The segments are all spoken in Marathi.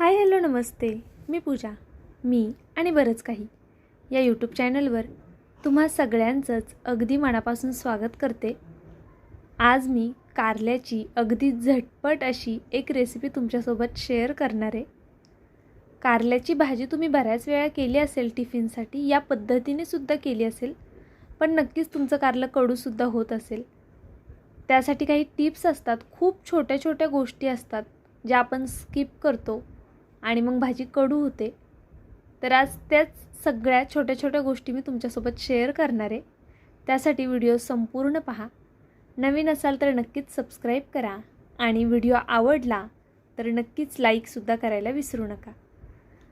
हाय हॅलो नमस्ते. मी पूजा. मी आणि बरंच काही. या यूट्यूब चॅनलवर तुम्हा सगळ्यांचंच अगदी मनापासून स्वागत करते. आज मी कारल्याची अगदी झटपट अशी एक रेसिपी तुमच्यासोबत शेअर करणार आहे. कारल्याची भाजी तुम्ही बऱ्याच वेळा केली असेल टिफिनसाठी या पद्धतीने सुद्धा केली असेल पण नक्कीच तुमचं कारलं कडूसुद्धा होत असेल. त्यासाठी काही टिप्स असतात. खूप छोट्या छोट्या गोष्टी असतात ज्या आपण स्किप करतो. आणि मग भाजी कडू होते. तर आज त्याच सगळ्या छोट्या छोट्या गोष्टी मी तुमच्यासोबत शेअर करणार आहे. त्यासाठी व्हिडिओ संपूर्ण पहा. नवीन असाल तर नक्कीच सबस्क्राईब करा. आणि व्हिडिओ आवडला तर नक्कीच लाईकसुद्धा करायला विसरू नका.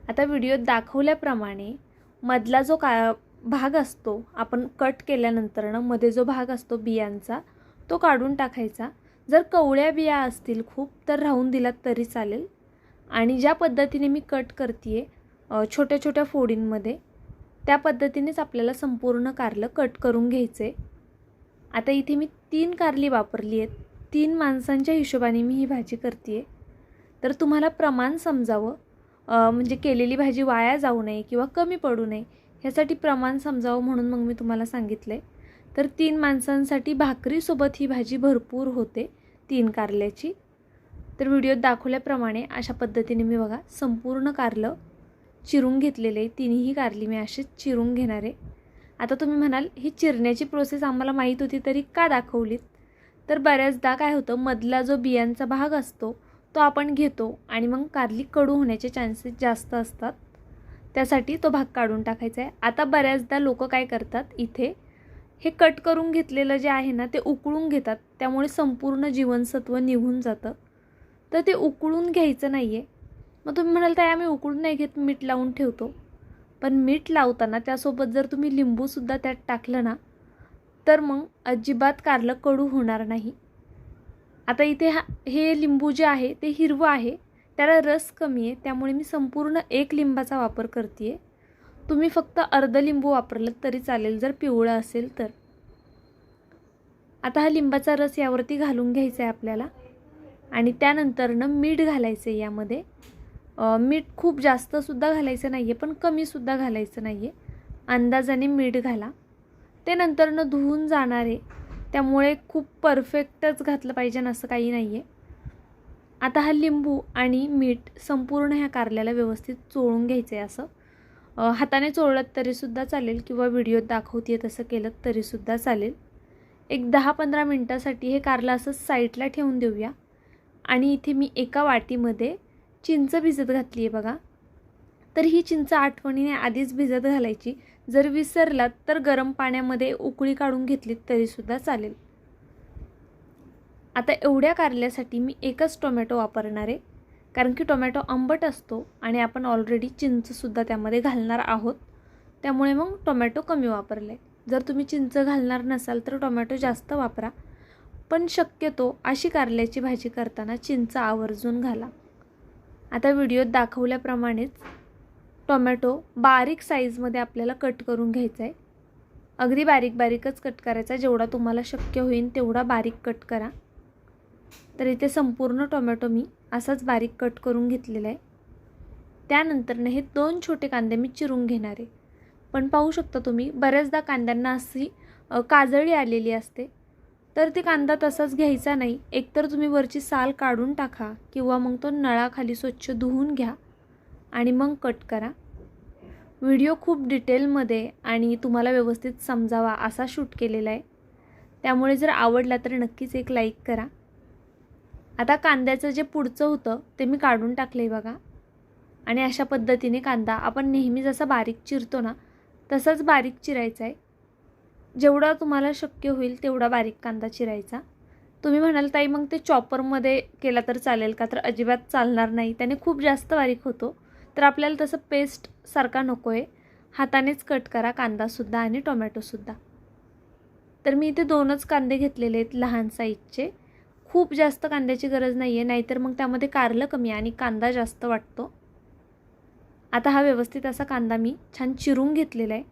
आता व्हिडिओत दाखवल्याप्रमाणे मधला जो का भाग असतो आपण कट केल्यानंतरनं मध्ये जो भाग असतो बियांचा तो काढून टाकायचा. जर कवळ्या बिया असतील खूप तर राहून दिलात तरी चालेल. आणि ज्या पद्धतीने मी कट करते आहे छोट्या छोट्या फोडींमध्ये त्या पद्धतीनेच आपल्याला संपूर्ण कारलं कट करून घ्यायचं. आहे आता इथे मी तीन कारली वापरली आहेत. तीन माणसांच्या हिशोबाने मी ही भाजी करते आहे तर तुम्हाला प्रमाण समजावं म्हणजे केलेली भाजी वाया जाऊ नये किंवा कमी पडू नये ह्यासाठी प्रमाण समजावं म्हणून मग मी तुम्हाला सांगितलं आहे तर तीन माणसांसाठी भाकरीसोबत ही भाजी भरपूर होते तीन कारल्याची. तर व्हिडिओत दाखवल्याप्रमाणे अशा पद्धतीने मी बघा संपूर्ण कारलं चिरून घेतलेले तिन्ही कारली मी अशीच चिरून घेणार आहे. आता तुम्ही म्हणाल ही चिरण्याची प्रोसेस आम्हाला माहीत होती तरी का दाखवलीत? तर बऱ्याचदा काय होतं मधला जो बियांचा भाग असतो तो आपण घेतो आणि मग कारली कडू होण्याचे चान्सेस जास्त असतात. त्यासाठी तो भाग काढून टाकायचा आहे. आता बऱ्याचदा लोक काय करतात इथे हे कट करून घेतलेलं जे आहे ना ते उकळून घेतात. त्यामुळे संपूर्ण जीवनसत्व निघून जातं. तर ते उकळून घ्यायचं नाही आहे मग तुम्ही म्हणाल तर आम्ही उकळून नाही घेत मीठ लावून ठेवतो. पण मीठ लावताना त्यासोबत जर तुम्ही लिंबूसुद्धा त्यात टाकलं ना तर मग अजिबात कारलं कडू होणार नाही. आता इथे हा हे लिंबू जे आहे ते हिरवं आहे त्याला रस कमी आहे त्यामुळे मी संपूर्ण एक लिंबाचा वापर करते आहे तुम्ही फक्त अर्ध लिंबू वापरलं तरी चालेल जर पिवळं असेल तर. आता हा लिंबाचा रस यावरती घालून घ्यायचा आहे आपल्याला. आणि त्यानंतरनं मीठ घालायचं आहे यामध्ये मीठ खूप जास्तसुद्धा घालायचं नाही आहे पण कमीसुद्धा घालायचं नाही आहे अंदाजाने मीठ घाला. ते नंतरनं धुवून जाणार आहे. त्यामुळे खूप परफेक्टच घातलं पाहिजे असं काही नाही आहे आता हा लिंबू आणि मीठ संपूर्ण ह्या कारल्याला व्यवस्थित चोळून घ्यायचं आहे असं हाताने चोळलं तरीसुद्धा चालेल किंवा व्हिडिओत दाखवते तसं केलं तरीसुद्धा चालेल. एक दहा पंधरा मिनटासाठी हे कारलं असं साईडला ठेवून देऊया. आणि इथे मी एका वाटीमध्ये चिंच भिजत घातली आहे बघा. तर ही चिंच आठवणीने आधीच भिजत घालायची. जर विसरलात तर गरम पाण्यामध्ये उकळी काढून घेतलीत तरीसुद्धा चालेल. आता एवढ्या कारल्यासाठी मी एकच टोमॅटो वापरणार आहे. कारण की टोमॅटो आंबट असतो आणि आपण ऑलरेडी चिंचसुद्धा त्यामध्ये घालणार आहोत. त्यामुळे मग टोमॅटो कमी वापरले जर तुम्ही चिंच घालणार नसाल तर टोमॅटो जास्त वापरा. पण शक्यतो अशी कारल्याची भाजी करताना चिंच आवर्जून घाला. आता व्हिडिओत दाखवल्याप्रमाणेच टोमॅटो बारीक साईजमध्ये आपल्याला कट करून घ्यायचा आहे अगदी बारीक बारीकच कट करायचा. जेवढा तुम्हाला शक्य होईल तेवढा बारीक कट करा. तर इथे संपूर्ण टोमॅटो मी असाच बारीक कट करून घेतलेला आहे त्यानंतरनं हे दोन छोटे कांदे मी चिरून घेणार आहे. पण पाहू शकता तुम्ही बऱ्याचदा कांद्यांना अशी काजळी आलेली असते. तर ते कांदा तसाच घ्यायचा नाही. एकतर तुम्ही वरची साल काढून टाका किंवा मग तो नळाखाली स्वच्छ धुवून घ्या आणि मग कट करा. व्हिडिओ खूप डिटेलमध्ये आणि तुम्हाला व्यवस्थित समजावा असा शूट केलेला आहे. त्यामुळे जर आवडला तर नक्कीच एक लाईक करा. आता कांद्याचं जे पुढचं होतं ते मी काढून टाकलं आहे बघा. आणि अशा पद्धतीने कांदा आपण नेहमी जसा बारीक चिरतो ना तसाच बारीक चिरायचा आहे. जेवढा तुम्हाला शक्य होईल तेवढा बारीक कांदा चिरायचा. तुम्ही म्हणाल ताई मग ते चॉपरमध्ये केला तर चालेल का? तर अजिबात चालणार नाही. त्याने खूप जास्त बारीक होतो. तर आपल्याला तसं पेस्टसारखा नको आहे हातानेच कट करा कांदासुद्धा आणि टोमॅटोसुद्धा तर मी इथे दोनच कांदे घेतलेले आहेत लहान साईजचे. खूप जास्त कांद्याची गरज नाही आहे नाहीतर मग त्यामध्ये कारलं कमी आणि कांदा जास्त वाटतो. आता हा व्यवस्थित असा कांदा मी छान चिरून घेतलेला आहे.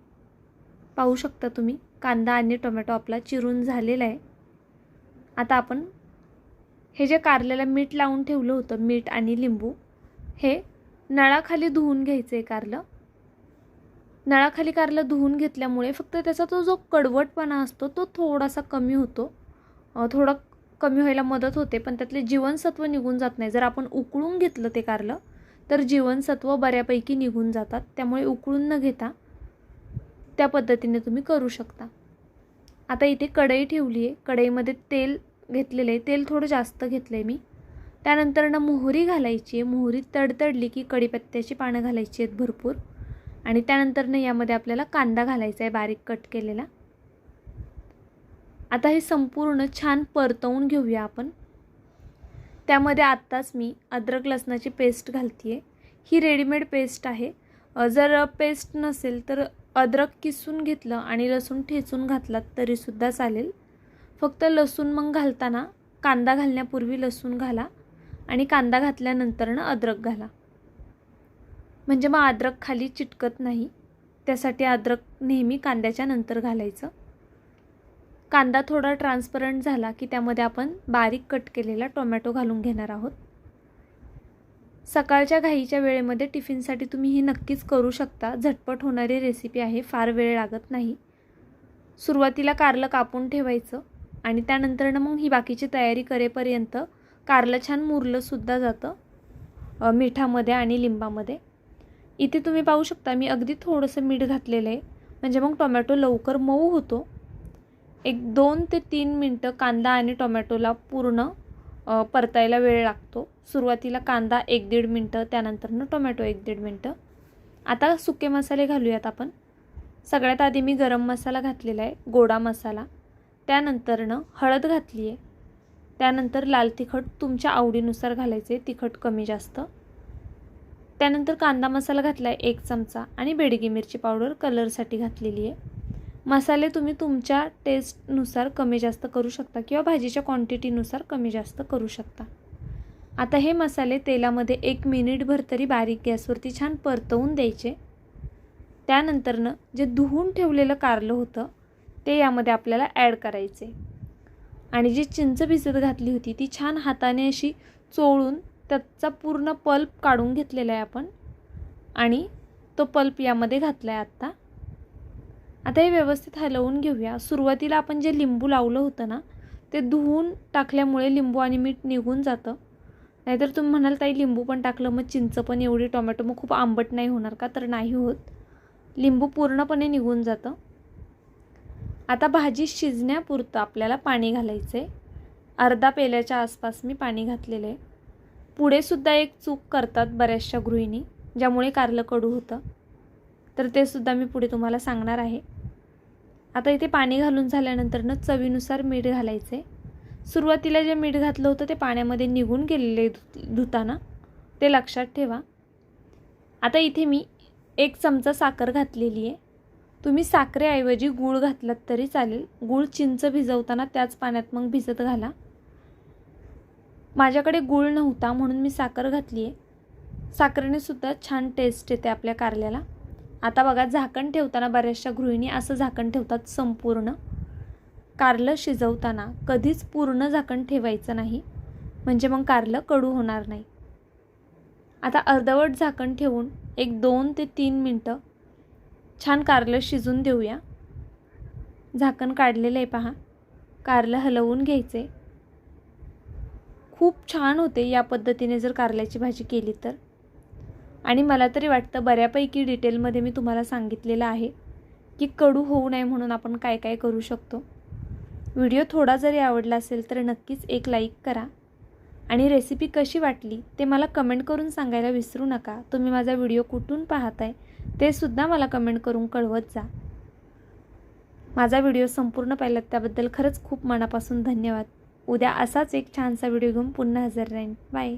पाहू शकता तुम्ही. कांदा आणि टोमॅटो आपला चिरून झालेला आहे. आता आपण हे जे कारल्याला मीठ लावून ठेवलं होतं मीठ आणि लिंबू हे नळाखाली धुवून घ्यायचं आहे कारलं. नळाखाली कारलं धुवून घेतल्यामुळे फक्त त्याचा तो जो कडवटपणा असतो तो थोडासा कमी होतो. थोडं कमी व्हायला मदत होते पण त्यातले जीवनसत्व निघून जात नाही. जर आपण उकळून घेतलं ते कारलं तर जीवनसत्व बऱ्यापैकी निघून जातात. त्यामुळे उकळून न घेता त्या पद्धतीने तुम्ही करू शकता. आता इथे कढई ठेवली आहे. कढईमध्ये तेल घेतलेलं आहे. तेल थोडं जास्त घेतलं आहे मी. त्यानंतर ना मोहरी घालायची आहे. मोहरी तडतडली की कढीपत्त्याची पानं घालायची आहेत भरपूर. आणि त्यानंतर ना यामध्ये आपल्याला कांदा घालायचा आहे बारीक कट केलेला. आता हे संपूर्ण छान परतवून घेऊया आपण. त्यामध्ये आत्ताच मी अद्रक लसणाची पेस्ट घालते आहे ही रेडीमेड पेस्ट आहे. जर पेस्ट नसेल तर अद्रक किसून घेतलं आणि लसूण ठेचून घातलात तरीसुद्धा चालेल. फक्त लसूण मग घालताना कांदा घालण्यापूर्वी लसूण घाला आणि कांदा घातल्यानंतरनं अद्रक घाला. म्हणजे मग अद्रक खाली चिटकत नाही त्यासाठी अद्रक नेहमी कांद्याच्या नंतर घालायचं. कांदा थोडा ट्रान्सपरंट झाला की त्यामध्ये आपण बारीक कट केलेला टोमॅटो घालून घेणार आहोत. सकाळच्या घाईच्या वेळेमध्ये टिफिनसाठी तुम्ही ही नक्कीच करू शकता. झटपट होणारी रेसिपी आहे. फार वेळ लागत नाही. सुरुवातीला कारलं कापून ठेवायचं आणि त्यानंतरनं मग ही बाकीची तयारी करेपर्यंत कारलं छान मुरलंसुद्धा जातं मिठामध्ये आणि लिंबामध्ये. इथे तुम्ही पाहू शकता मी अगदी थोडंसं मीठ घातलेलं आहे. म्हणजे मग टोमॅटो लवकर मऊ होतो. एक दोन ते तीन मिनटं कांदा आणि टोमॅटोला पूर्ण परतायला वेळ लागतो. सुरुवातीला कांदा एक दीड मिनटं त्यानंतरनं टोमॅटो एक दीड मिनटं. आता सुके मसाले घालूयात आपण. सगळ्यात आधी मी गरम मसाला घातलेला आहे गोडा मसाला. त्यानंतरनं हळद घातली आहे त्यानंतर लाल तिखट तुमच्या आवडीनुसार घालायचे तिखट कमी जास्त. त्यानंतर कांदा मसाला घातला आहे एक चमचा आणि बेडगी मिरची पावडर कलरसाठी घातलेली आहे मसाले तुम्ही तुमच्या टेस्टनुसार कमी जास्त करू शकता किंवा भाजीच्या क्वांटिटीनुसार कमी जास्त करू शकता. आता हे मसाले तेलामध्ये एक मिनिटभर तरी बारीक गॅसवरती छान परतवून द्यायचे. त्यानंतरनं जे धुवून ठेवलेलं कारलं होतं ते यामध्ये आपल्याला ॲड करायचे. आणि जी चिंच भिजत घातली होती ती छान हाताने अशी चोळून त्याचा पूर्ण पल्प काढून घेतलेला आहे आपण. आणि तो पल्प यामध्ये घातला आहे आत्ता आता हे व्यवस्थित हलवून घेऊया. सुरुवातीला आपण जे लिंबू लावलं होतं ना ते धुवून टाकल्यामुळे लिंबू आणि मीठ निघून जातं. नाहीतर तुम्ही म्हणाल ताई लिंबू पण टाकलं मग चिंच पण एवढी टोमॅटो मग खूप आंबट नाही होणार का? तर नाही होत. लिंबू पूर्णपणे निघून जातं. आता भाजी शिजण्यापुरतं आपल्याला पाणी घालायचं आहे अर्धा पेल्याच्या आसपास मी पाणी घातलेलं आहे. पुढेसुद्धा एक चूक करतात बऱ्याचशा गृहिणी ज्यामुळे कारलं कडू होतं. तर ते सुद्धा मी पुढे तुम्हाला सांगणार आहे. आता इथे पाणी घालून झाल्यानंतरनं चवीनुसार मीठ घालायचं आहे सुरुवातीला जे मीठ घातलं होतं ते पाण्यामध्ये निघून गेलेले धु धुताना ते लक्षात ठेवा. आता इथे मी एक चमचा साखर घातलेली आहे. तुम्ही साखरेऐवजी गूळ घातलात तरी चालेल. गूळ चिंच भिजवताना त्याच पाण्यात मग भिजत घाला. माझ्याकडे गूळ नव्हता म्हणून मी साखर घातली आहे साखरेने सुद्धा छान टेस्ट येते आपल्या कारल्याला. आता बघा झाकण ठेवताना बऱ्याचशा गृहिणी असं झाकण ठेवतात संपूर्ण. कारलं शिजवताना कधीच पूर्ण झाकण ठेवायचं नाही. म्हणजे मग कारलं कडू होणार नाही. आता अर्धवट झाकण ठेवून एक दोन ते तीन मिनटं छान कारलं शिजून देऊया. झाकण काढलेलं आहे पहा. कारलं हलवून घ्यायचे खूप छान होते या पद्धतीने जर कारल्याची भाजी केली तर. आणि मला तरी वाटतं बऱ्यापैकी डिटेलमध्ये मी तुम्हाला सांगितलेलं आहे की कडू होऊ नये म्हणून आपण काय काय करू शकतो. व्हिडिओ थोडा जरी आवडला असेल तर नक्कीच एक लाईक करा. आणि रेसिपी कशी वाटली ते मला कमेंट करून सांगायला विसरू नका. तुम्ही माझा व्हिडिओ कुठून पाहताय ते सुद्धा मला कमेंट करून कळवत जा. माझा व्हिडिओ संपूर्ण पाहिलात त्याबद्दल खरंच खूप मनापासून धन्यवाद. उद्या असाच एक छानसा व्हिडिओ घेऊन पुन्हा हजर राहीन. बाय.